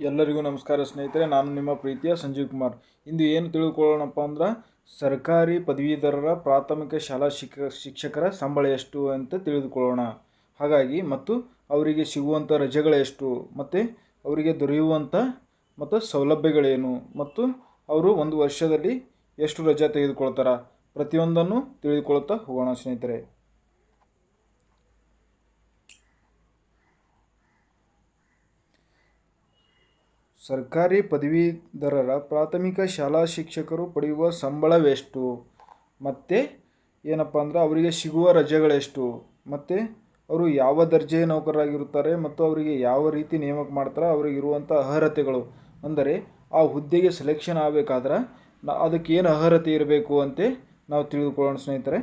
ಎಲ್ಲರಿಗೂ ನಮಸ್ಕಾರ ಸ್ನೇಹಿತರೆ, ನಾನು ನಿಮ್ಮ ಪ್ರೀತಿಯ ಸಂಜೀವ್ ಕುಮಾರ್. ಇಂದು ಏನು ತಿಳ್ಕೊಳ್ಳೋಣಪ್ಪ ಅಂದ್ರೆ, ಸರ್ಕಾರಿ ಪದವೀಧರರ ಪ್ರಾಥಮಿಕ ಶಾಲಾ ಶಿಕ್ಷ, ಶಿಕ್ಷಕರ ಸಂಬಳ ಎಷ್ಟು ಅಂತ ತಿಳಿದುಕೊಳ್ಳೋಣ. ಹಾಗಾಗಿ, ಮತ್ತು ಅವರಿಗೆ ಸಿಗುವಂಥ ರಜೆಗಳೆಷ್ಟು ಮತ್ತು ಅವರಿಗೆ ದೊರೆಯುವಂಥ ಮತ್ತು ಸೌಲಭ್ಯಗಳೇನು, ಮತ್ತು ಅವರು ಒಂದು ವರ್ಷದಲ್ಲಿ ಎಷ್ಟು ರಜೆ ತೆಗೆದುಕೊಳ್ತಾರೆ, ಪ್ರತಿಯೊಂದನ್ನು ತಿಳಿದುಕೊಳ್ತಾ ಹೋಗೋಣ ಸ್ನೇಹಿತರೆ. ಸರ್ಕಾರಿ ಪದವೀಧರರ ಪ್ರಾಥಮಿಕ ಶಾಲಾ ಶಿಕ್ಷಕರು ಪಡೆಯುವ ಸಂಬಳವೆಷ್ಟು? ಮತ್ತು ಏನಪ್ಪ ಅಂದ್ರೆ ಅವರಿಗೆ ಸಿಗುವ ರಜೆಗಳೆಷ್ಟು? ಮತ್ತು ಅವರು ಯಾವ ದರ್ಜೆಯ ನೌಕರರಾಗಿರುತ್ತಾರೆ ಮತ್ತು ಅವರಿಗೆ ಯಾವ ರೀತಿ ನೇಮಕ ಮಾಡ್ತಾರೆ, ಅವರಿಗೆ ಇರುವಂಥ ಅರ್ಹತೆಗಳು? ಅಂದರೆ ಆ ಹುದ್ದೆಗೆ ಸೆಲೆಕ್ಷನ್ ಆಗಬೇಕಾದ್ರೆ ನಾ ಅದಕ್ಕೆ ಏನು ಅರ್ಹತೆ ಇರಬೇಕು ಅಂತ ನಾವು ತಿಳಿದುಕೊಳ್ಳೋಣ ಸ್ನೇಹಿತರೆ.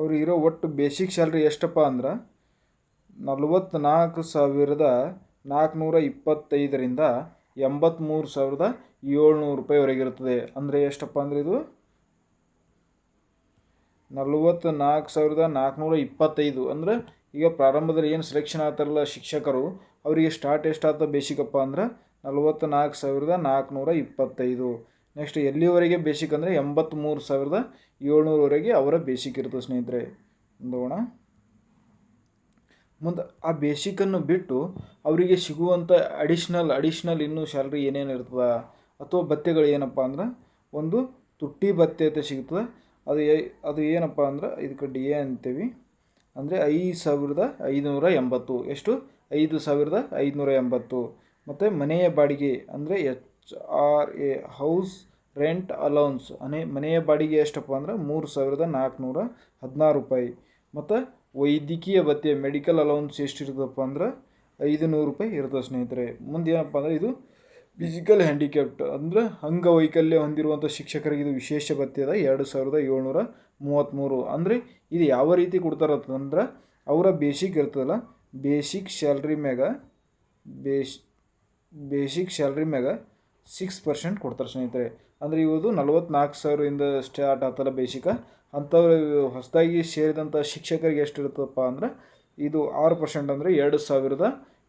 ಅವ್ರಿಗೆ ಇರೋ ಒಟ್ಟು ಬೇಸಿಕ್ ಸ್ಯಾಲ್ರಿ ಎಷ್ಟಪ್ಪ ಅಂದ್ರೆ ನಲ್ವತ್ತ್ನಾಲ್ಕು ಸಾವಿರದ ನಾಲ್ಕುನೂರ ಇಪ್ಪತ್ತೈದರಿಂದ ಎಂಬತ್ತ್ಮೂರು ಸಾವಿರದ ಏಳ್ನೂರು ರೂಪಾಯಿವರೆಗಿರುತ್ತದೆ ಅಂದರೆ ಎಷ್ಟಪ್ಪ ಅಂದರೆ ಇದು? ನಲ್ವತ್ತ್ನಾಲ್ಕು ಸಾವಿರದ ನಾಲ್ಕುನೂರ ಇಪ್ಪತ್ತೈದು. ಅಂದರೆ ಈಗ ಪ್ರಾರಂಭದಲ್ಲಿ ಏನು ಸೆಲೆಕ್ಷನ್ ಆಗ್ತಾರಲ್ಲ ಶಿಕ್ಷಕರು, ಅವರಿಗೆ ಸ್ಟಾರ್ಟ್ ಎಷ್ಟಾಗ್ತದೆ ಬೇಸಿಕಪ್ಪ ಅಂದ್ರೆ ನಲ್ವತ್ತ್ನಾಲ್ಕು ಸಾವಿರದ ನಾಲ್ಕುನೂರ ಇಪ್ಪತ್ತೈದು. ನೆಕ್ಸ್ಟ್ ಎಲ್ಲಿವರೆಗೆ ಬೇಸಿಕ್ ಅಂದರೆ ಎಂಬತ್ತ್ಮೂರು ಸಾವಿರದ ಏಳ್ನೂರವರೆಗೆ ಅವರ ಬೇಸಿಕ್ ಇರ್ತದೆ ಸ್ನೇಹಿತರೆ. ನೋಡೋಣ. ಮುಂದೆ ಆ ಬೇಸಿಕನ್ನು ಬಿಟ್ಟು ಅವರಿಗೆ ಸಿಗುವಂಥ ಅಡಿಷ್ನಲ್ ಅಡಿಷ್ನಲ್ ಇನ್ನೂ ಸ್ಯಾಲ್ರಿ ಏನೇನು ಇರ್ತದೆ? ಅಥವಾ ಭತ್ಯೆಗಳು ಏನಪ್ಪ ಅಂದ್ರೆ ಒಂದು ತುಟ್ಟಿ ಭತ್ಯೆ ಅಂತ ಸಿಗ್ತದೆ. ಅದು ಅದು ಏನಪ್ಪ ಅಂದ್ರೆ ಇದಕ್ಕೆ ಡಿ ಎ ಅಂತೀವಿ. ಅಂದರೆ ಐದು ಸಾವಿರದ ಐದುನೂರ ಎಂಬತ್ತು. ಎಷ್ಟು? ಐದು ಸಾವಿರದ ಐದುನೂರ ಎಂಬತ್ತು. ಮತ್ತು ಮನೆಯ ಬಾಡಿಗೆ ಅಂದರೆ H, R, A house rent allowance, ಅನೆ, ಮನೆಯ ಬಾಡಿಗೆ ಎಷ್ಟಪ್ಪ ಅಂದ್ರೆ ಮೂರು ಸಾವಿರದ ನಾಲ್ಕುನೂರ ಹದಿನಾರು ರೂಪಾಯಿ. ಮತ್ತು ವೈದ್ಯಕೀಯ ಭತ್ಯೆ, ಮೆಡಿಕಲ್ ಅಲೌನ್ಸ್ ಎಷ್ಟು ಇರ್ತದಪ್ಪ ಅಂದ್ರೆ ಐದು ನೂರು ರೂಪಾಯಿ ಇರ್ತದೆ ಸ್ನೇಹಿತರೆ. ಮುಂದೆ ಏನಪ್ಪ ಅಂದ್ರೆ ಇದು ಫಿಸಿಕಲ್ ಹ್ಯಾಂಡಿಕ್ಯಾಪ್ಟ್ ಅಂದರೆ ಅಂಗವೈಕಲ್ಯ ಹೊಂದಿರುವಂಥ ಶಿಕ್ಷಕರಿಗೆ ಇದು ವಿಶೇಷ ಭತ್ಯದ ಎರಡು ಸಾವಿರದ ಏಳ್ನೂರ ಮೂವತ್ತ್ಮೂರು. ಅಂದರೆ ಇದು ಯಾವ ರೀತಿ ಕೊಡ್ತಾರಂತಂದ್ರೆ ಅವರ ಬೇಸಿಕ್ ಇರ್ತದಲ್ಲ ಬೇಸಿಕ್ ಸ್ಯಾಲ್ರಿ ಮ್ಯಾಗ ಬೇಸ್ ಬೇಸಿಕ್ ಸ್ಯಾಲ್ರಿ ಮ್ಯಾಗ ಸಿಕ್ಸ್ ಪರ್ಸೆಂಟ್ ಕೊಡ್ತಾರೆ ಸ್ನೇಹಿತರೆ. ಅಂದರೆ ಇವುದು ನಲ್ವತ್ನಾಲ್ಕು ಸಾವಿರದಿಂದ ಸ್ಟಾರ್ಟ್ ಆಗ್ತಲ್ಲ ಬೇಸಿಕ ಅಂಥವ್ರು ಹೊಸದಾಗಿ ಸೇರಿದಂಥ ಶಿಕ್ಷಕರಿಗೆ ಎಷ್ಟು ಇರ್ತದಪ್ಪ ಅಂದ್ರೆ ಇದು ಆರು ಪರ್ಸೆಂಟ್ ಅಂದರೆ ಎರಡು ಸಾವಿರದ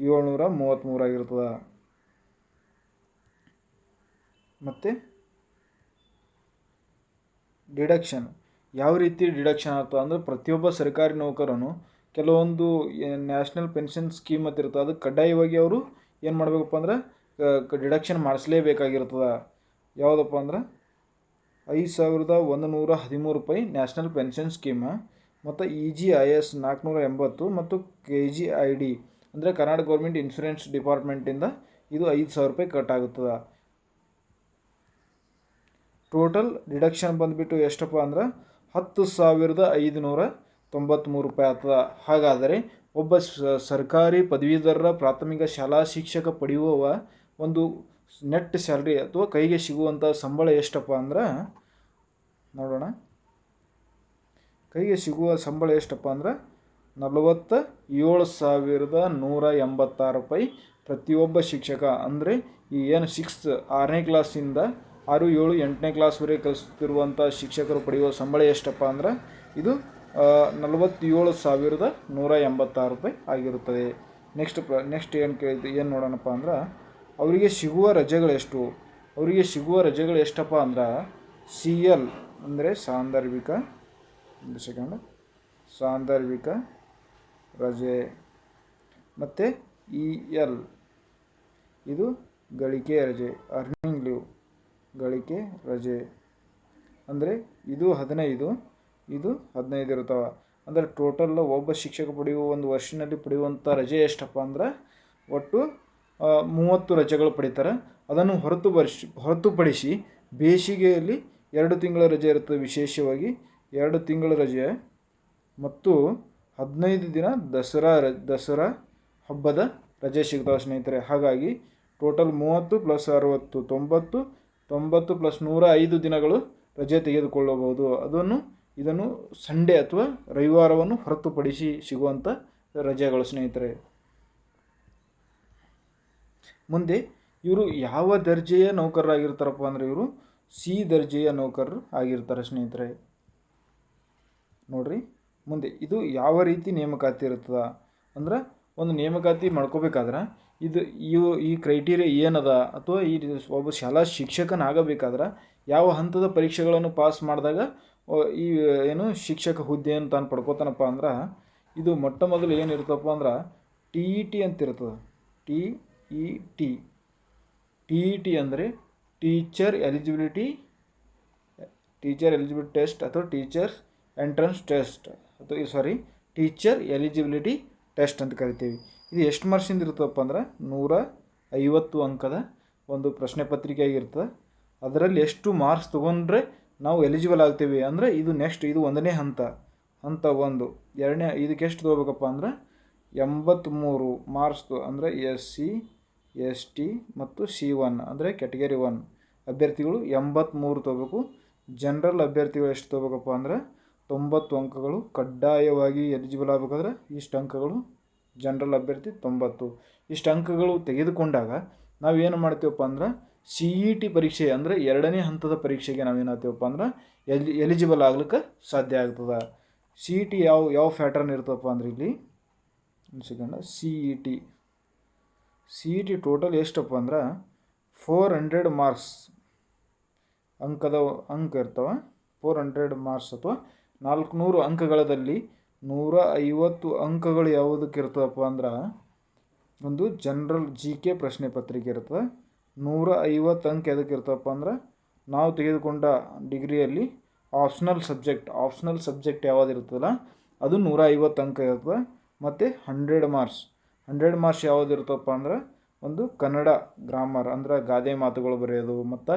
ಏಳ್ನೂರ ಮೂವತ್ತ್ಮೂರಾಗಿರ್ತದೆ ಮತ್ತು ಡಿಡಕ್ಷನ್ ಯಾವ ರೀತಿ ಡಿಡಕ್ಷನ್ ಆಗ್ತದೆ ಅಂದರೆ ಪ್ರತಿಯೊಬ್ಬ ಸರ್ಕಾರಿ ನೌಕರನು ಕೆಲವೊಂದು ನ್ಯಾಷನಲ್ ಪೆನ್ಷನ್ ಸ್ಕೀಮ್ ಅಂತ ಇರ್ತದೆ ಅದು ಕಡ್ಡಾಯವಾಗಿ ಅವರು ಏನು ಮಾಡಬೇಕಪ್ಪ ಅಂದ್ರೆ ಡಿಡಕ್ಷನ್ ಮಾಡಿಸ್ಲೇಬೇಕಾಗಿರ್ತದೆ. ಯಾವುದಪ್ಪ ಅಂದ್ರೆ ಐದು ಸಾವಿರದ ಒಂದು ನೂರ ಹದಿಮೂರು ರೂಪಾಯಿ ನ್ಯಾಷನಲ್ ಪೆನ್ಷನ್ ಸ್ಕೀಮ, ಮತ್ತು ಇ ಜಿ ಐ ಎಸ್ ನಾಲ್ಕುನೂರ ಎಂಬತ್ತು ಮತ್ತು ಕೆ ಜಿ ಐ ಡಿ ಅಂದರೆ ಕರ್ನಾಟಕ ಗೌರ್ಮೆಂಟ್ ಇನ್ಶೂರೆನ್ಸ್ ಡಿಪಾರ್ಟ್ಮೆಂಟಿಂದ ಇದು ಐದು ಸಾವಿರ ರೂಪಾಯಿ ಕಟ್ ಆಗುತ್ತದೆ ಟೋಟಲ್ ಡಿಡಕ್ಷನ್ ಬಂದುಬಿಟ್ಟು ಎಷ್ಟಪ್ಪ ಅಂದ್ರೆ ಹತ್ತು ಸಾವಿರದ ಐದುನೂರ ತೊಂಬತ್ತ್ಮೂರು ರೂಪಾಯಿ ಆಗ್ತದೆ. ಹಾಗಾದರೆ ಒಬ್ಬ ಸರ್ಕಾರಿ ಪದವೀಧರರ ಪ್ರಾಥಮಿಕ ಶಾಲಾ ಶಿಕ್ಷಕ ಪಡೆಯುವವ ಒಂದು ನೆಟ್ ಸ್ಯಾಲ್ರಿ ಅಥವಾ ಕೈಗೆ ಸಿಗುವಂಥ ಸಂಬಳ ಎಷ್ಟಪ್ಪ ಅಂದ್ರೆ, ನೋಡೋಣ. ಕೈಗೆ ಸಿಗುವ ಸಂಬಳ ಎಷ್ಟಪ್ಪ ಅಂದ್ರೆ ನಲವತ್ತ ಏಳು ಸಾವಿರದ ನೂರ ಎಂಬತ್ತಾರು ರೂಪಾಯಿ ಪ್ರತಿಯೊಬ್ಬ ಶಿಕ್ಷಕ. ಅಂದರೆ, ಈ ಏನು ಸಿಕ್ಸ್ತ್ ಆರನೇ ಕ್ಲಾಸಿಂದ ಆರು, ಏಳು, ಎಂಟನೇ ಕ್ಲಾಸ್ವರೆಗೆ ಕಲಿಸುತ್ತಿರುವಂಥ ಶಿಕ್ಷಕರು ಪಡೆಯುವ ಸಂಬಳ ಎಷ್ಟಪ್ಪ ಅಂದ್ರೆ, ಇದು ನಲವತ್ತೇಳು ಸಾವಿರದ ನೂರ ಎಂಬತ್ತಾರು ರೂಪಾಯಿ ಆಗಿರುತ್ತದೆ. ನೆಕ್ಸ್ಟ್ ಪ್ರ ನೆಕ್ಸ್ಟ್ ಏನು ಕೇಳಿದ್ದು, ಏನು ನೋಡೋಣಪ್ಪ ಅಂದ್ರೆ ಅವರಿಗೆ ಸಿಗುವ ರಜೆಗಳೆಷ್ಟು ಅವರಿಗೆ ಸಿಗುವ ರಜೆಗಳು ಎಷ್ಟಪ್ಪ ಅಂದ್ರೆ ಸಿ ಎಲ್ ಅಂದರೆ ಸಾಂದರ್ಭಿಕ, ಒಂದು ಸೆಕೆಂಡ್ ಸಾಂದರ್ಭಿಕ ರಜೆ. ಮತ್ತು ಇ ಎಲ್ ಇದು ಗಳಿಕೆ ರಜೆ ಅರ್ನಿಂಗ್ ಲೀವ್ ಗಳಿಕೆ ರಜೆ. ಅಂದರೆ ಇದು ಹದಿನೈದು ಇದು ಹದಿನೈದು ಇರ್ತಾವೆ ಅಂದರೆ ಟೋಟಲ್ ಒಬ್ಬ ಶಿಕ್ಷಕ ಪಡೆಯುವ ಒಂದು ವರ್ಷದಲ್ಲಿ ಪಡೆಯುವಂಥ ರಜೆ ಎಷ್ಟಪ್ಪ ಅಂದ್ರೆ ಒಟ್ಟು ಮೂವತ್ತು ರಜೆಗಳು ಪಡಿತಾರೆ. ಅದನ್ನು ಹೊರತುಪಡಿಸಿ ಹೊರತುಪಡಿಸಿ ಬೇಸಿಗೆಯಲ್ಲಿ ಎರಡು ತಿಂಗಳ ರಜೆ ಇರುತ್ತದೆ ವಿಶೇಷವಾಗಿ. ಎರಡು ತಿಂಗಳ ರಜೆ ಮತ್ತು ಹದಿನೈದು ದಿನ ದಸರಾ ರ, ದಸರಾ ಹಬ್ಬದ ರಜೆ ಸಿಗ್ತಾವೆ ಸ್ನೇಹಿತರೆ. ಹಾಗಾಗಿ ಟೋಟಲ್ ಮೂವತ್ತು ಪ್ಲಸ್ ಅರುವತ್ತು, ತೊಂಬತ್ತು ತೊಂಬತ್ತು ಪ್ಲಸ್ ನೂರ ಐದು ದಿನಗಳು ರಜೆ ತೆಗೆದುಕೊಳ್ಳಬಹುದು. ಅದನ್ನು, ಇದನ್ನು ಸಂಡೇ ಅಥವಾ ರವಿವಾರವನ್ನು ಹೊರತುಪಡಿಸಿ ಸಿಗುವಂಥ ರಜೆಗಳು ಸ್ನೇಹಿತರೆ. ಮುಂದೆ ಇವರು ಯಾವ ದರ್ಜೆಯ ನೌಕರರಾಗಿರ್ತಾರಪ್ಪ ಅಂದರೆ ಇವರು ಸಿ ದರ್ಜೆಯ ನೌಕರರು ಆಗಿರ್ತಾರೆ ಸ್ನೇಹಿತರೆ. ನೋಡ್ರಿ, ಮುಂದೆ ಇದು ಯಾವ ರೀತಿ ನೇಮಕಾತಿ ಇರ್ತದ ಅಂದ್ರೆ ಒಂದು ನೇಮಕಾತಿ ಮಾಡ್ಕೋಬೇಕಾದ್ರೆ ಇದು ಇವು ಈ ಕ್ರೈಟೀರಿಯಾ ಏನದ? ಅಥವಾ ಈ ಒಬ್ಬ ಶಾಲಾ ಶಿಕ್ಷಕನಾಗಬೇಕಾದ್ರೆ ಯಾವ ಹಂತದ ಪರೀಕ್ಷೆಗಳನ್ನು ಪಾಸ್ ಮಾಡಿದಾಗ ಈ, ಏನು ಶಿಕ್ಷಕ ಹುದ್ದೆಯನ್ನು ತಾನು ಪಡ್ಕೋತಾನಪ್ಪ ಅಂದ್ರೆ ಇದು ಮೊಟ್ಟ ಮೊದಲು ಏನಿರ್ತಪ್ಪ ಅಂದ್ರೆ ಟಿ ಇ ಟಿ ಅಂತ ಇರ್ತದೆ. T E T. T E T ಅಂದರೆ teacher eligibility teacher eligibility test ಅಥವಾ ಟೀಚರ್ಸ್ ಎಂಟ್ರೆನ್ಸ್ ಟೆಸ್ಟ್. ಅಥವಾ ಸಾರಿ ಟೀಚರ್ ಎಲಿಜಿಬಿಲಿಟಿ ಟೆಸ್ಟ್ ಅಂತ ಕರಿತೀವಿ. ಇದು ಎಷ್ಟು ಮಾರ್ಕ್ಸಿಂದ ಇರ್ತದಪ್ಪ ಅಂದ್ರೆ ನೂರ ಐವತ್ತು ಅಂಕದ ಒಂದು ಪ್ರಶ್ನೆ ಪತ್ರಿಕೆ ಆಗಿರ್ತದೆ ಅದರಲ್ಲಿ ಎಷ್ಟು ಮಾರ್ಕ್ಸ್ ತೊಗೊಂಡ್ರೆ ನಾವು ಎಲಿಜಿಬಲ್ ಆಗ್ತೀವಿ ಅಂದರೆ ಇದು ನೆಕ್ಸ್ಟ್ ಇದು ಒಂದನೇ ಹಂತ. ಹಂತ ಒಂದು. ಎರಡನೇ ಇದಕ್ಕೆ ಎಷ್ಟು ತೊಗೋಬೇಕಪ್ಪ ಅಂದ್ರೆ ಎಂಬತ್ತ್ಮೂರು ಮಾರ್ಕ್ಸ್ ಅಂದರೆ ಎಸ್ ಸಿ ಎಸ್ ಟಿ ಮತ್ತು ಸಿ ಒನ್, ಅಂದರೆ ಕ್ಯಾಟಗರಿ ಒನ್ ಅಭ್ಯರ್ಥಿಗಳು ಎಂಬತ್ತ್ಮೂರು ತೊಗೋಬೇಕು. ಜನರಲ್ ಅಭ್ಯರ್ಥಿಗಳು ಎಷ್ಟು ತೊಗೋಬೇಕಪ್ಪ ಅಂದ್ರೆ ತೊಂಬತ್ತು ಅಂಕಗಳು. ಕಡ್ಡಾಯವಾಗಿ ಎಲಿಜಿಬಲ್ ಆಗಬೇಕಾದ್ರೆ ಇಷ್ಟು ಅಂಕಗಳು. ಜನರಲ್ ಅಭ್ಯರ್ಥಿ ತೊಂಬತ್ತು. ಇಷ್ಟು ಅಂಕಗಳು ತೆಗೆದುಕೊಂಡಾಗ ನಾವೇನು ಮಾಡ್ತೀವಪ್ಪ ಅಂದ್ರೆ ಸಿ ಇ ಟಿ ಪರೀಕ್ಷೆ, ಅಂದರೆ ಎರಡನೇ ಹಂತದ ಪರೀಕ್ಷೆಗೆ ನಾವೇನಾಗ್ತೀವಪ್ಪ ಅಂದ್ರೆ ಎಲಿ ಎಲಿಜಿಬಲ್ ಆಗ್ಲಿಕ್ಕೆ ಸಾಧ್ಯ ಆಗ್ತದೆ. ಸಿ ಇ ಟಿ ಯಾವ ಯಾವ ಫ್ಯಾಟರ್ನ್ ಇರ್ತಪ್ಪ ಅಂದ್ರೆ ಇಲ್ಲಿ, ಒಂದು second C E T C E T total ಎಷ್ಟಪ್ಪ ಅಂದ್ರೆ ಫೋರ್ ಹಂಡ್ರೆಡ್ ಮಾರ್ಕ್ಸ್ ಅಂಕದ ಅಂಕ ಇರ್ತವೆ. ಫೋರ್ ಹಂಡ್ರೆಡ್ ಮಾರ್ಕ್ಸ್ ಅಥವಾ ನಾಲ್ಕುನೂರು ಅಂಕಗಳದಲ್ಲಿ ನೂರ ಐವತ್ತು ಅಂಕಗಳು ಯಾವುದಕ್ಕೆ ಇರ್ತವಪ್ಪ ಅಂದ್ರೆ ಒಂದು ಜನರಲ್ ಜಿ ಕೆ ಪ್ರಶ್ನೆ ಪತ್ರಿಕೆ ಇರ್ತದೆ. ನೂರ ಐವತ್ತು ಅಂಕ ಎದಕ್ಕೆ ಇರ್ತವಪ್ಪ ಅಂದ್ರೆ ನಾವು ತೆಗೆದುಕೊಂಡ ಡಿಗ್ರಿಯಲ್ಲಿ ಆಪ್ಷನಲ್ ಸಬ್ಜೆಕ್ಟ್ ಆಪ್ಷನಲ್ ಸಬ್ಜೆಕ್ಟ್ ಯಾವುದಿರ್ತದಲ್ಲ ಅದು ನೂರ ಐವತ್ತು ಅಂಕ ಇರ್ತದೆ. ಮತ್ತು ಹಂಡ್ರೆಡ್ ಮಾರ್ಕ್ಸ್ ಹಂಡ್ರೆಡ್ ಮಾರ್ಕ್ಸ್ ಯಾವ್ದು ಇರ್ತಪ್ಪ ಅಂದ್ರೆ ಒಂದು ಕನ್ನಡ ಗ್ರಾಮರ್ ಅಂದ್ರೆ ಗಾದೆ ಮಾತುಗಳು ಬರೆಯೋದು, ಮತ್ತು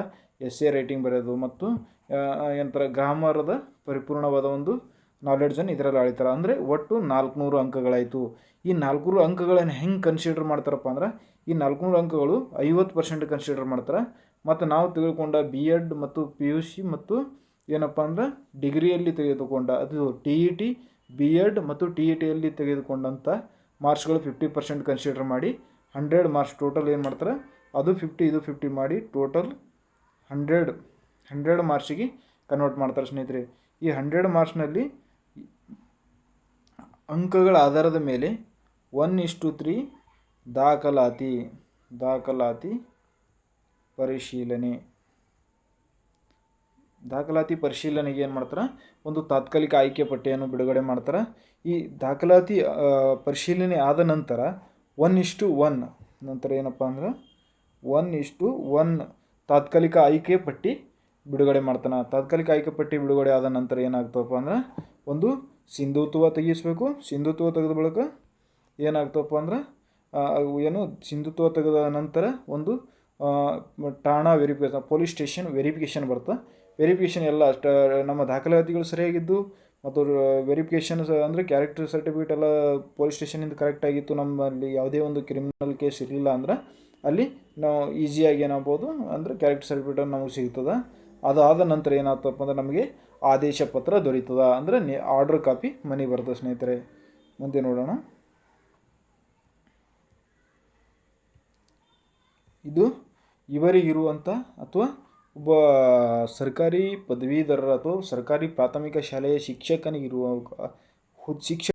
ಎಸ್ ಎ ರೈಟಿಂಗ್ ಬರೆಯೋದು, ಮತ್ತು ಏನಂತಾರೆ ಗ್ರಾಮರದ ಪರಿಪೂರ್ಣವಾದ ಒಂದು ನಾಲೆಡ್ಜನ್ನು ಇದರಲ್ಲಿ ಅಳಿತಾರೆ ಅಂದರೆ ಒಟ್ಟು ನಾಲ್ಕುನೂರು ಅಂಕಗಳಾಯಿತು. ಈ ನಾಲ್ಕುನೂರು ಅಂಕಗಳನ್ನು ಹೆಂಗೆ ಕನ್ಸಿಡರ್ ಮಾಡ್ತಾರಪ್ಪ ಅಂದ್ರೆ, ಈ ನಾಲ್ಕುನೂರು ಅಂಕಗಳು ಐವತ್ತು ಪರ್ಸೆಂಟ್ ಕನ್ಸಿಡರ್ ಮಾಡ್ತಾರೆ. ಮತ್ತು ನಾವು ತೆಗೆದುಕೊಂಡ ಬಿ ಎಡ್ ಮತ್ತು ಪಿ ಯು ಸಿ ಮತ್ತು ಏನಪ್ಪ ಅಂದ್ರೆ ಡಿಗ್ರಿಯಲ್ಲಿ ತೆಗೆದುಕೊಂಡ, ಅದು T E T B Ed ಮತ್ತು ಟಿ ಇ ಟಿಯಲ್ಲಿ ತೆಗೆದುಕೊಂಡಂಥ ಮಾರ್ಕ್ಸ್ಗಳು ಫಿಫ್ಟಿ ಪರ್ಸೆಂಟ್ ಕನ್ಸಿಡರ್ ಮಾಡಿ ಹಂಡ್ರೆಡ್ ಮಾರ್ಕ್ಸ್ ಟೋಟಲ್ ಏನು ಮಾಡ್ತಾರೆ? ಅದು ಫಿಫ್ಟಿ ಇದು ಫಿಫ್ಟಿ ಮಾಡಿ ಟೋಟಲ್ ಹಂಡ್ರೆಡ್ ಹಂಡ್ರೆಡ್ ಮಾರ್ಕ್ಸಿಗೆ ಕನ್ವರ್ಟ್ ಮಾಡ್ತಾರೆ ಸ್ನೇಹಿತರೆ. ಈ ಹಂಡ್ರೆಡ್ ಮಾರ್ಕ್ಸ್ನಲ್ಲಿ ಅಂಕಗಳ ಆಧಾರದ ಮೇಲೆ ಒನ್ ಇಷ್ಟು ತ್ರೀ ದಾಖಲಾತಿ ದಾಖಲಾತಿ ಪರಿಶೀಲನೆ. ದಾಖಲಾತಿ ಪರಿಶೀಲನೆಗೆ ಏನು ಮಾಡ್ತಾರೆ? ಒಂದು ತಾತ್ಕಾಲಿಕ ಆಯ್ಕೆ ಪಟ್ಟಿಯನ್ನು ಬಿಡುಗಡೆ ಮಾಡ್ತಾರೆ. ಈ ದಾಖಲಾತಿ ಪರಿಶೀಲನೆ ಆದ ನಂತರ ಒನ್ ಇಷ್ಟು ಒನ್ ನಂತರ ಏನಪ್ಪ ಅಂದ್ರೆ ಒನ್ ಇಷ್ಟು ಒನ್ ತಾತ್ಕಾಲಿಕ ಆಯ್ಕೆ ಪಟ್ಟಿ ಬಿಡುಗಡೆ ಮಾಡ್ತಾನೆ. ತಾತ್ಕಾಲಿಕ ಆಯ್ಕೆ ಪಟ್ಟಿ ಬಿಡುಗಡೆ ಆದ ನಂತರ ಏನಾಗ್ತವಪ್ಪ ಅಂದ್ರೆ ಒಂದು ಸಿಂಧುತ್ವ ತೆಗಿಸ್ಬೇಕು. ಸಿಂಧುತ್ವ ತೆಗೆದ ಬಳಿಕ ಏನಾಗ್ತವಪ್ಪ ಅಂದ್ರೆ ಏನು ಸಿಂಧುತ್ವ ತೆಗೆದ ನಂತರ ಒಂದು ಠಾಣಾ ವೆರಿಫಿಕೇಷನ್, ಪೊಲೀಸ್ ಸ್ಟೇಷನ್ ವೆರಿಫಿಕೇಷನ್ ಬರುತ್ತೆ ವೆರಿಫಿಕೇಷನ್ ಎಲ್ಲ ಅಷ್ಟು, ನಮ್ಮ ದಾಖಲಾತಿಗಳು ಸರಿಯಾಗಿದ್ದು ಮತ್ತು ವೆರಿಫಿಕೇಷನ್ ಅಂದರೆ ಕ್ಯಾರೆಕ್ಟರ್ ಸರ್ಟಿಫಿಕೇಟ್ ಎಲ್ಲ ಪೊಲೀಸ್ ಸ್ಟೇಷನಿಂದ ಕರೆಕ್ಟ್ ಆಗಿತ್ತು. ನಮ್ಮಲ್ಲಿ ಯಾವುದೇ ಒಂದು ಕ್ರಿಮಿನಲ್ ಕೇಸ್ ಇರಲಿಲ್ಲ ಅಂದ್ರೆ ಅಲ್ಲಿ ನಾವು ಈಸಿಯಾಗಿ ಏನಾಗ್ಬೋದು ಅಂದರೆ ಕ್ಯಾರೆಕ್ಟರ್ ಸರ್ಟಿಫಿಕೇಟ್ ನಮಗೆ ಸಿಗ್ತದೆ. ಅದಾದ ನಂತರ ಏನಾಗ್ತಪ್ಪ ಅಂದ್ರೆ ನಮಗೆ ಆದೇಶ ಪತ್ರ ದೊರೀತದ. ಅಂದರೆ ಆರ್ಡ್ರ್ ಕಾಪಿ ಮನೆ ಬರ್ತದೆ ಸ್ನೇಹಿತರೆ, ಮುಂದೆ ನೋಡೋಣ. ಇದು ಇವರಿಗಿರುವಂಥ ಅಥವಾ ಒಬ್ಬ ಸರ್ಕಾರಿ ಪದವೀಧರರ ಅಥವಾ ಸರ್ಕಾರಿ ಪ್ರಾಥಮಿಕ ಶಾಲೆಯ ಶಿಕ್ಷಕನಿಗಿರುವ ಶಿಕ್ಷ